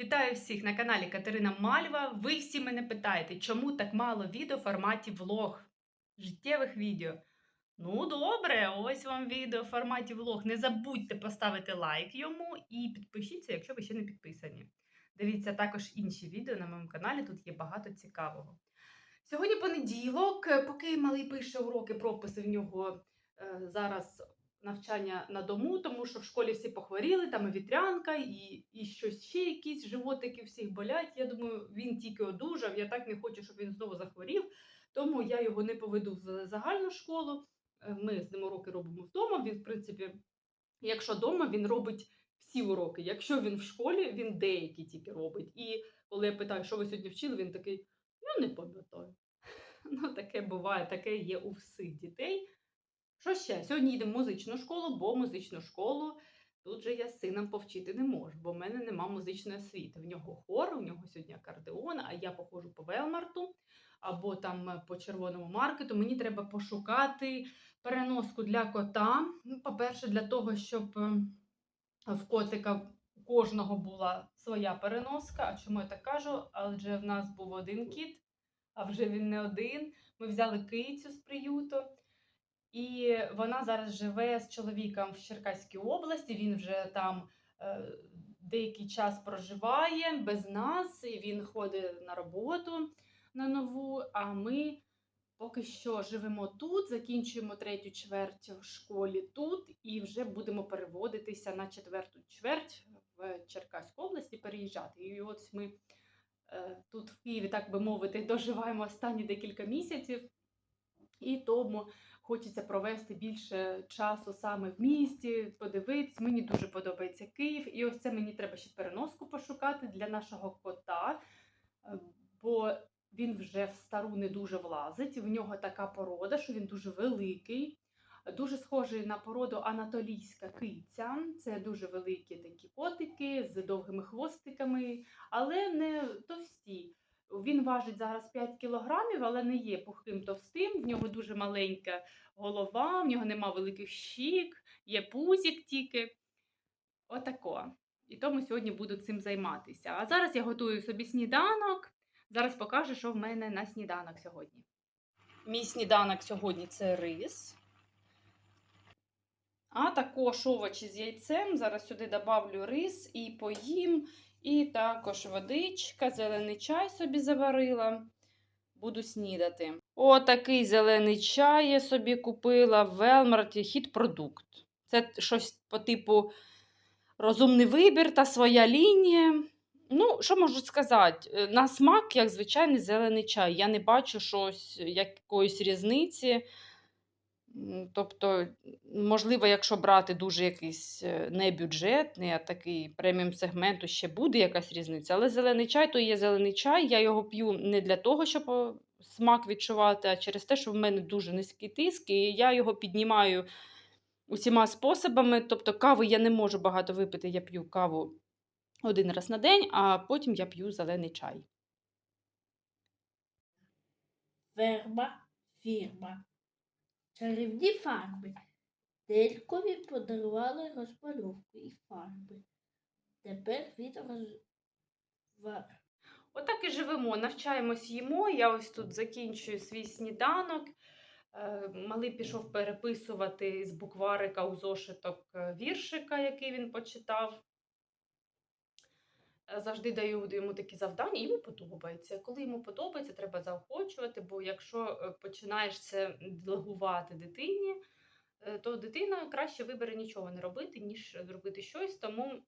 Вітаю всіх на каналі Катерина Мальва. Ви всі мене питаєте, чому так мало відео в форматі влог, життєвих відео. Ну, добре, ось вам відео в форматі влог. Не забудьте поставити лайк йому і підпишіться, якщо ви ще не підписані. Дивіться також інші відео на моєму каналі, тут є багато цікавого. Сьогодні понеділок, поки малий пише уроки, прописи в нього е, зараз навчання на дому, тому що в школі всі похворіли, там і вітрянка, і, і щось ще якісь животики всіх болять. Я думаю, він тільки одужав. Я так не хочу, щоб він знову захворів. Тому я його не поведу в загальну школу. Е, Ми з ним уроки робимо вдома. Він, в принципі, якщо вдома, він робить всі уроки. Якщо він в школі, він деякі тільки робить. І коли я питаю, що ви сьогодні вчили, він такий: я не пам'ятаю. Ну, таке буває, таке є у всіх дітей. Що ще? Сьогодні їдемо в музичну школу, бо музичну школу тут же я з сином повчити не можу, бо в мене нема музичної освіти. В нього хор, у нього сьогодні акордеон, а я походжу по Велмарту або там е, по червоному маркету. Мені треба пошукати переноску для кота. Ну, По-перше, для того, щоб е, в котика у кожного була своя переноска. А чому я так кажу? Адже в нас був один кіт, а вже він не один. Ми взяли кицю з приюту. І вона зараз живе з чоловіком в Черкаській області. Він вже там е, деякий час проживає без нас, і він ходить на роботу на нову. А ми поки що живемо тут, закінчуємо третю чверть в школі тут, і вже будемо переводитися на четверту чверть в Черкаську область і переїжджати. І ось ми е, тут в Києві, так би мовити, доживаємо останні декілька місяців. І тому хочеться провести більше часу саме в місті, подивитись. Мені дуже подобається Київ. І ось це мені треба ще переноску пошукати для нашого кота, е, бо він вже в стару не дуже влазить. В нього така порода, що він дуже великий. Дуже схожий на породу анатолійська киця. Це дуже великі такі котики з довгими хвостиками, але не товсті. Він важить зараз 5 кілограмів, але не є пухким товстим. В нього дуже маленька голова, в нього нема великих щік, є пузік тільки. Отако. І тому сьогодні буду цим займатися. А зараз я готую собі сніданок. Зараз покажу, що в мене на сніданок сьогодні. Мій сніданок сьогодні це рис. А також овочі з яйцем. Зараз сюди добавлю рис і поїм. І також водичка, зелений чай собі заварила. Буду снідати. О, такий зелений чай я собі купила в Велмарті хіт продукт. Це щось по типу розумний вибір та своя лінія. Ну, що можу сказати? Е, На смак, як звичайний зелений чай. Я не бачу щось, якоїсь різниці. Тобто, можливо, якщо брати дуже якийсь е, не бюджетний, а такий преміум сегменту, ще буде якась різниця. Але зелений чай то є зелений чай. Я його п'ю не для того, щоб смак відчувати, а через те, що в мене дуже низький тиск, і я його піднімаю усіма способами. Тобто, кави я не можу багато випити, я п'ю каву один раз на день, а потім я п'ю зелений чай. Ферма, фірма. Чарівні фарби. Делькові подарували розмальовку і фарби. Тепер він роз... Отак і живемо, навчаємось їмо. Я ось тут закінчую свій сніданок. Е, Малий пішов переписувати з букварика у зошиток е, віршика, який він почитав. Завжди даю йому такі завдання, йому подобається. Коли йому подобається, треба заохочувати, бо якщо е, починаєш це делегувати дитині, е, то дитина краще вибере нічого не робити, ніж зробити щось. Тому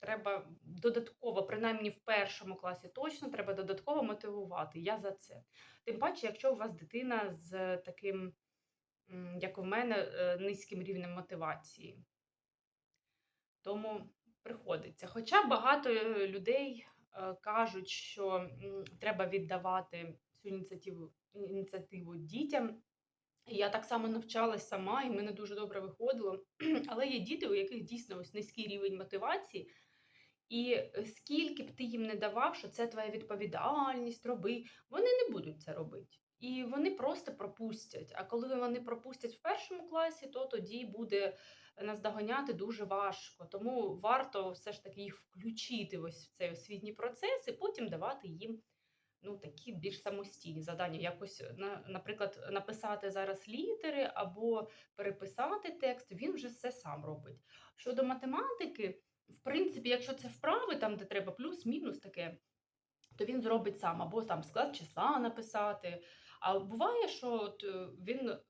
треба додатково, принаймні в першому класі точно треба додатково мотивувати. Я за це. Тим паче, якщо у вас дитина з таким, як у мене, е, низьким рівнем мотивації. Тому приходиться. Хоча багато е, людей е, кажуть, що треба віддавати цю ініціативу, ініціативу дітям. Я так само навчалась сама, і мене дуже добре виходило. Але є діти, у яких дійсно ось низький рівень мотивації. І е, скільки б ти їм не давав, що це твоя відповідальність, роби, вони не будуть це робити. І вони просто пропустять. А коли вони пропустять в першому класі, то тоді буде наздоганяти дуже важко. Тому варто все ж таки їх включити ось в цей освітній процес і потім давати їм ну, такі більш самостійні завдання. Якось, наприклад, написати зараз літери або переписати текст, він вже все сам робить. Щодо математики, в принципі, якщо це вправи, там, де треба плюс-мінус таке, то він зробить сам, або там склад числа написати. А буває, що от е, він е,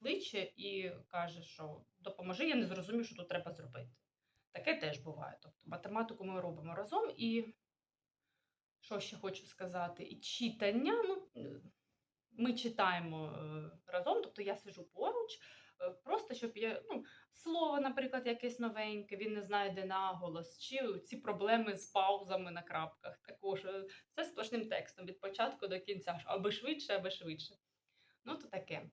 кличе і каже, що допоможи, я не зрозумів, що тут треба зробити. Таке теж буває. Тобто математику ми робимо разом і що ще хочу сказати? І читання. Ну, е, ми читаємо разом, тобто я сижу поруч, просто щоб я, ну, слово, наприклад, якесь новеньке, він не знає, де наголос, чи ці проблеми з паузами на крапках. Також е, все сплошним текстом від початку до кінця, аби швидше, аби швидше. Ну, то таке.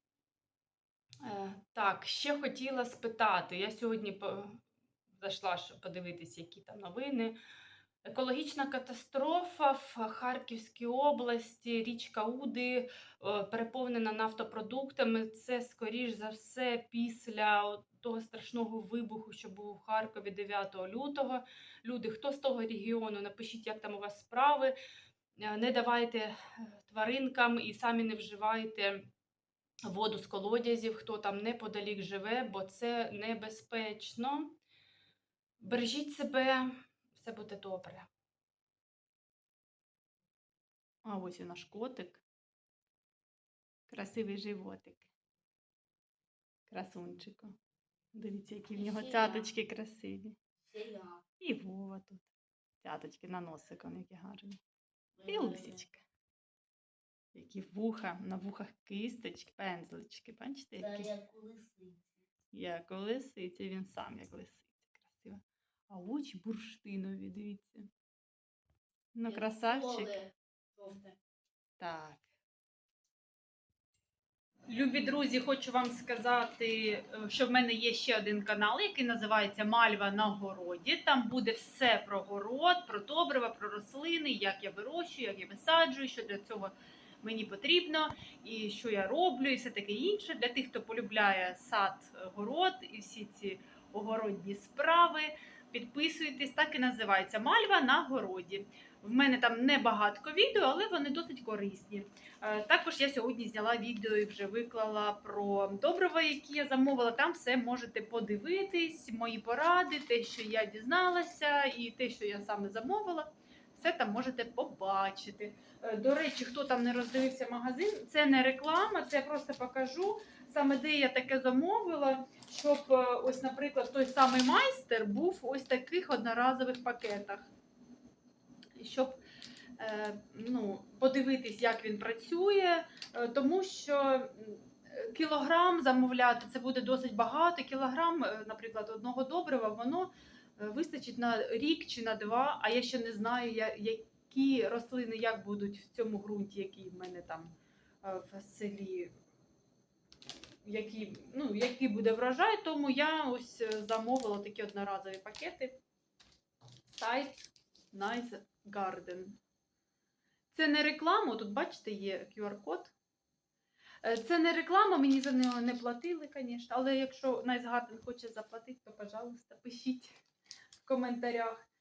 Е, так, ще хотіла спитати. Я сьогодні зайшла щоб подивитись, які там новини. Екологічна катастрофа в Харківській області, річка Уди е, переповнена нафтопродуктами. Це, скоріш за все, після того страшного вибуху, що був у Харкові 9 лютого. Люди, хто з того регіону, напишіть, як там у вас справи. Е, Не давайте е, тваринкам і самі не вживайте воду з колодязів, хто там неподалік живе, бо це небезпечно. Бережіть себе, все буде добре. А ось і наш котик. Красивий животик. Красунчику. Дивіться, які в нього Ще я. цяточки красиві. Селя. І Вова тут. Цяточки на носик, вони які гарні. І Лусічка. Які вуха, на вухах кисточки, пензлички. Бачите, які? як у лисиці. Як у лисиці, він сам як лисиця. А очі бурштинові, дивіться. Ну, красавчик. Так. Любі друзі, хочу вам сказати, е, що в мене є ще один канал, який називається Мальва на городі. Там буде все про город, про добрива, про рослини, як я вирощую, як я висаджую, що для цього мені потрібно, і що я роблю, і все таке інше. Для тих, хто полюбляє сад, е, город і всі ці огородні справи. Підписуйтесь, так і називається Мальва на городі. В мене там не багатько відео, але вони досить корисні. Е, Також я сьогодні зняла відео і вже виклала про добрива, які я замовила. Там все можете подивитись, мої поради, те, що я дізналася, і те, що я саме замовила. Все там можете побачити. Е, До речі, хто там не роздивився магазин, це не реклама, це я просто покажу саме де я таке замовила, щоб е, ось, наприклад, той самий майстер був ось таких одноразових пакетах. Щоб е, ну, подивитись, як він працює, е, тому що кілограм замовляти це буде досить багато. Кілограм, наприклад, одного добрива, воно вистачить на рік чи на два, а я ще не знаю, які рослини як будуть в цьому ґрунті, який в мене там в селі. Який, ну, який буде врожай, тому я ось е, замовила такі одноразові пакети. Сайт Nice Garden. Це не реклама, тут бачите, є QR-код. Е, Це не реклама, мені за нього не платили, звісно. Але якщо Nice Garden хоче заплатити, то, пожалуйста, пишіть в коментарях.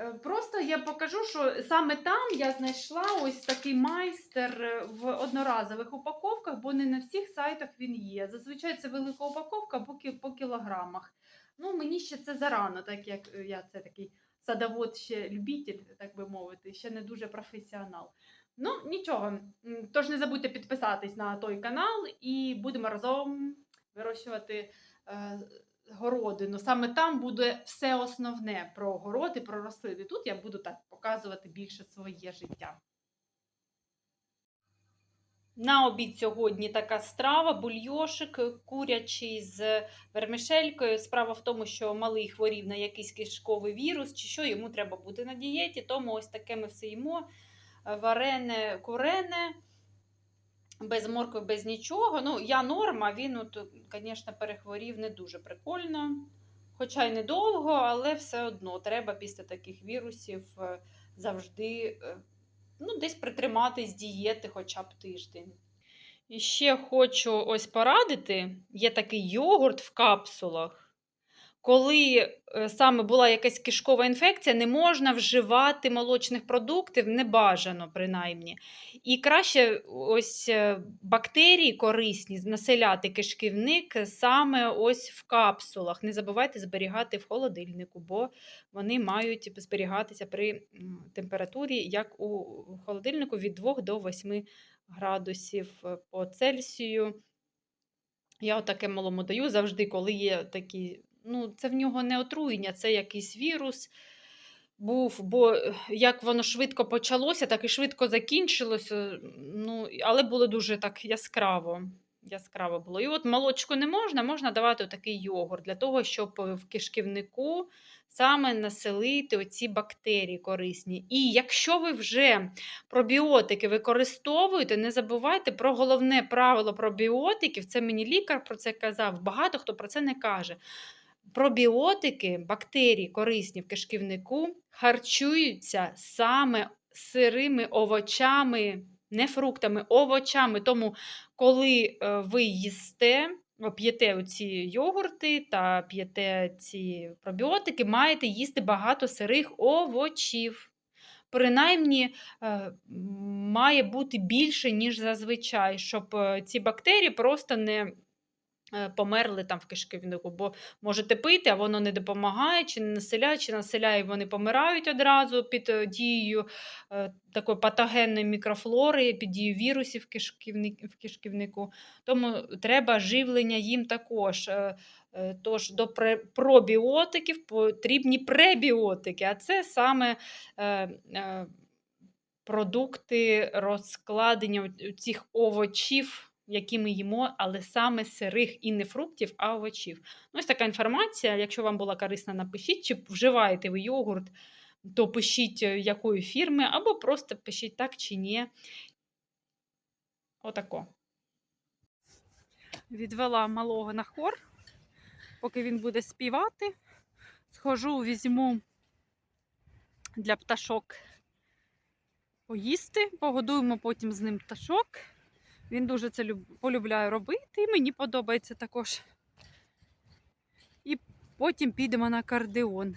Е, Просто я покажу, що саме там я знайшла ось такий майстер е, в одноразових упаковках, бо не на всіх сайтах він є. Зазвичай це велика упаковка по, кілограмах. Ну, мені ще це зарано, так як е, я це такий садовод, ще любитель, так би мовити, ще не дуже професіонал. Ну, нічого. Тож не забудьте підписатись на той канал і будемо разом вирощувати городину. Саме там буде все основне про городи, про рослини. Тут я буду так показувати більше своє життя. На обід сьогодні така страва, бульйошик курячий з вермішелькою. Справа в тому, що малий хворів на якийсь кишковий вірус, чи що йому треба бути на дієті, тому ось таке ми все їмо. Варене, курене, без моркви, без нічого. Ну, я норма, він, звісно, перехворів не дуже прикольно. Хоча й недовго, але все одно треба після таких вірусів е, завжди е, ну, десь притриматись дієти хоча б тиждень. І ще хочу ось порадити: є такий йогурт в капсулах. Коли е, саме була якась кишкова інфекція, не можна вживати молочних продуктів, не бажано принаймні. І краще ось е, бактерії корисні населяти кишківник саме ось в капсулах. Не забувайте зберігати в холодильнику, бо вони мають зберігатися при температурі, як у холодильнику від 2 до 8 градусів по Цельсію. Я отаке малому даю завжди, коли є такі. Ну, це в нього не отруєння, це якийсь вірус був, бо е, як воно швидко почалося, так і швидко закінчилося. Ну, але було дуже так яскраво. Яскраво було. І от молочку не можна, можна давати такий йогурт для того, щоб е, в кишківнику саме населити оці бактерії корисні. І якщо ви вже пробіотики використовуєте, не забувайте про головне правило пробіотиків. Це мені лікар про це казав. Багато хто про це не каже. Пробіотики, бактерії корисні в кишківнику, харчуються саме сирими овочами, не фруктами, овочами. Тому, коли е, ви їсте, п'єте оці йогурти та п'єте ці пробіотики, маєте їсти багато сирих овочів. Принаймні е, має бути більше, ніж зазвичай, щоб е, ці бактерії просто не померли там в кишківнику. Бо можете пити, а воно не допомагає, чи не населяє, чи населяє, і вони помирають одразу під е, дією е, такої патогенної мікрофлори, під дією вірусів в, кишківнику. Тому треба живлення їм також. Е, е, Тож до пробіотиків потрібні пребіотики, а це саме е, е, продукти розкладення цих овочів, які ми їмо, але саме сирих і не фруктів, а овочів. Ну, ось така інформація. Якщо вам була корисна, напишіть, чи вживаєте ви йогурт, то пишіть, е, якої фірми, або просто пишіть так чи ні. Отако. Відвела малого на хор, поки він буде співати. Схожу, візьму для пташок поїсти, погодуємо потім з ним пташок. Він дуже це люб- полюбляє робити, і мені подобається також. І потім підемо на акордеон.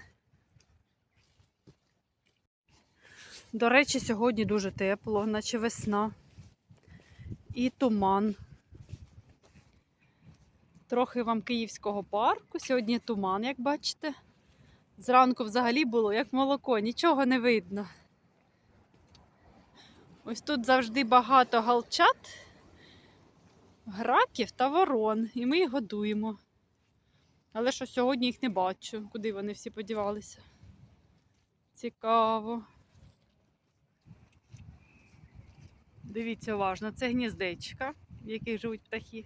До речі, сьогодні дуже тепло, наче весна. І туман. Трохи вам київського парку. Сьогодні туман, як бачите. Зранку взагалі було як молоко, нічого не видно. Ось тут завжди багато галчат, граків та ворон, і ми їх годуємо. Але що сьогодні їх не бачу, куди вони всі подівалися. Цікаво. Дивіться уважно, це гніздечка, в яких живуть птахи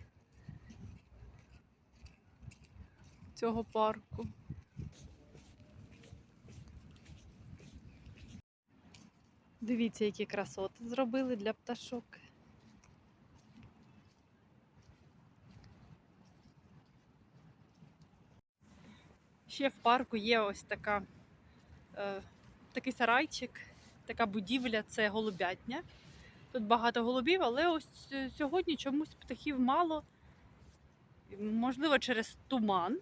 цього парку. Дивіться, які красоти зробили для пташок. Ще в парку є ось така, е, такий сарайчик, така будівля це голубятня. Тут багато голубів, але ось е, сьогодні чомусь птахів мало. Можливо, через туман.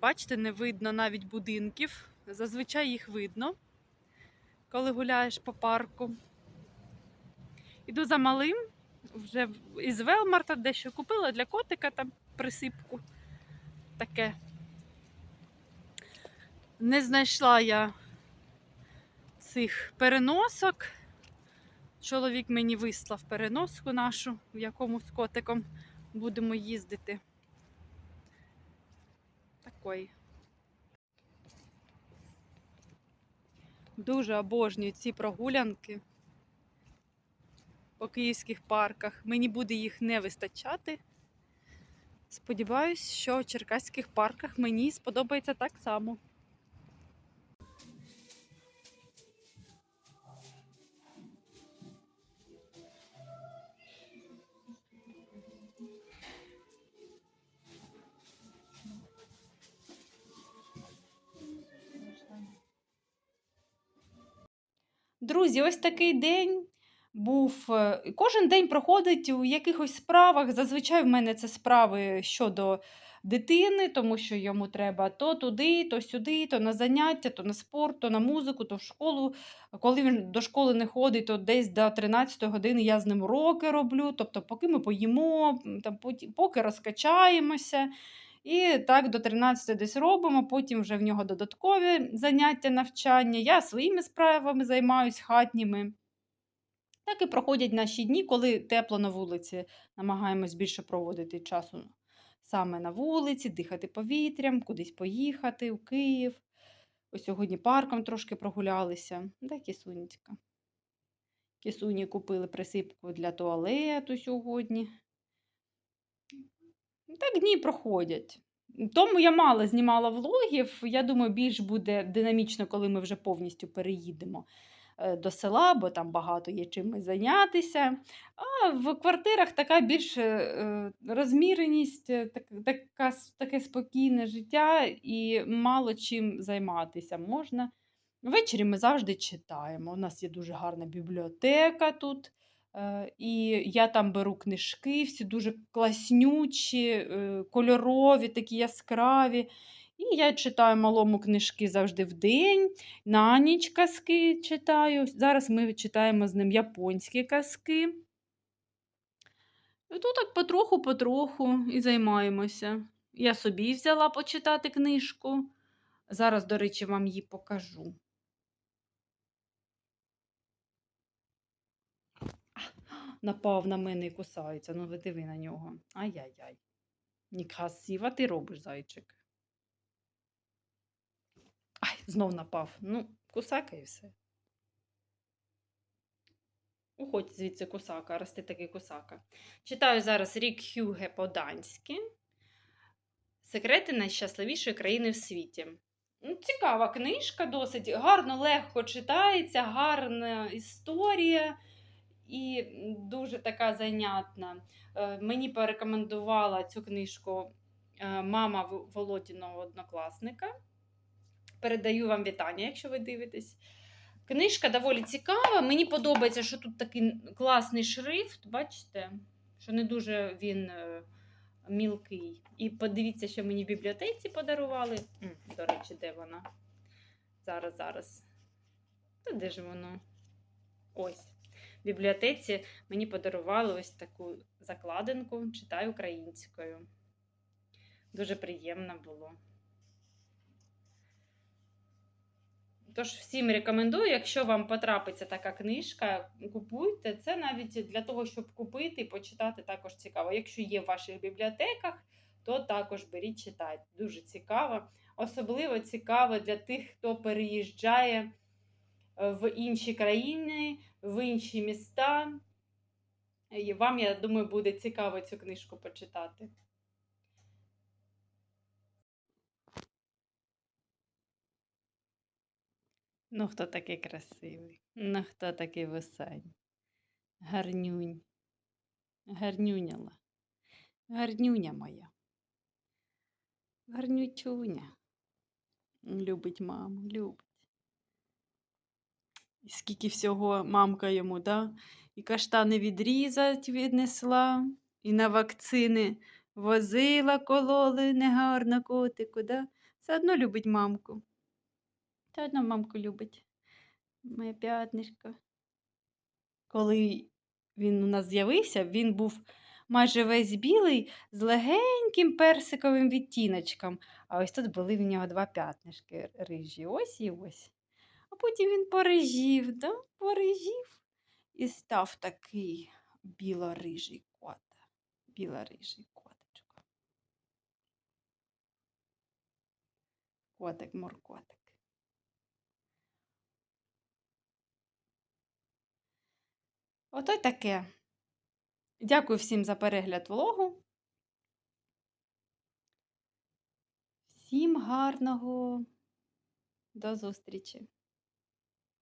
Бачите, не видно навіть будинків. Зазвичай їх видно коли гуляєш по парку. Іду за малим, вже із Велмарта дещо купила для котика там присипку. Таке. Не знайшла я цих переносок. Чоловік мені вислав переноску нашу, в якому з котиком будемо їздити. Такої. Дуже обожнюю ці прогулянки по київських парках. Мені буде їх не вистачати. Сподіваюсь, що в черкаських парках мені сподобається так само. Друзі, ось такий день. був е, кожен день проходить у якихось справах. Зазвичай в мене це справи щодо дитини, тому що йому треба то туди, то сюди, то на заняття, то на спорт, то на музику, то в школу. Коли він до школи не ходить, то десь до 13 години я з ним уроки роблю. Тобто, поки ми поїмо, там, поки розкачаємося. І так до 13 десь робимо, потім вже в нього додаткові заняття навчання. Я своїми справами займаюсь хатніми. Так і проходять наші дні, коли тепло на вулиці. Намагаємось більше проводити часу саме на вулиці, дихати повітрям, кудись поїхати у Київ. Ось сьогодні парком трошки прогулялися. Да, кисунечка. Кисуні купили присипку для туалету сьогодні. Так дні проходять. Тому я мало знімала влогів. Я думаю, більш буде динамічно, коли ми вже повністю переїдемо е, до села, бо там багато є чим зайнятися. А в квартирах така більш е, е, розміреність, так, така, таке спокійне життя і мало чим займатися можна. Ввечері ми завжди читаємо. У нас є дуже гарна бібліотека тут. І я там беру книжки, всі дуже класнючі, е, кольорові, такі яскраві. І я читаю малому книжки завжди в день, на ніч казки читаю. Зараз ми читаємо з ним японські казки. І то так потроху-потроху і займаємося. Я собі взяла почитати книжку. Зараз, до речі, вам її покажу. Напав на мене і кусається. Ну, ви диви на нього. Ай-яй-яй. Некрасиво ти робиш, зайчик. Ай, знов напав. Ну, кусака і все. Уходь звідси кусака, рости такий кусака. Читаю зараз Рік Хюге по-данськи. Секрети найщасливішої країни в світі. Ну, Цікава книжка, досить гарно, легко читається, гарна історія і дуже така зайнятна. Е, Мені порекомендувала цю книжку е, мама Володіного однокласника. Передаю вам вітання, якщо ви дивитесь. Книжка доволі цікава. Мені подобається, що тут такий класний шрифт. Бачите, що не дуже він е, мілкий. І подивіться, що мені в бібліотеці подарували. До речі, де вона? Зараз, зараз. Та де ж воно? Ось. В бібліотеці мені подарували ось таку закладинку, читаю українською. Дуже приємно було. Тож всім рекомендую, якщо вам потрапиться така книжка, купуйте. Це навіть для того, щоб купити і почитати також цікаво. Якщо є в ваших бібліотеках, то також беріть, читайте. Дуже цікаво. Особливо цікаво для тих, хто переїжджає в інші країни, в інші міста. І вам, я думаю, буде цікаво цю книжку почитати. Ну, хто такий красивий? Ну, хто такий висень? Гарнюнь. Гарнюняла. Гарнюня моя. Гарнючуня. Любить маму, любить. І скільки всього мамка йому, да? І каштани відрізать віднесла, і на вакцини возила, кололи негарно котику, да? Все одно любить мамку. Все одно мамку любить. Моя п'ятнишко. Коли він у нас з'явився, він був майже весь білий з легеньким персиковим відтіночком. А ось тут були в нього два п'ятнишки рижі. Ось і ось. Потім він порижів, да? порижів і став такий білорижий кот. Білорижий коточко. Котик, моркотик. Ото й таке. Дякую всім за перегляд влогу. Всім гарного. До зустрічі!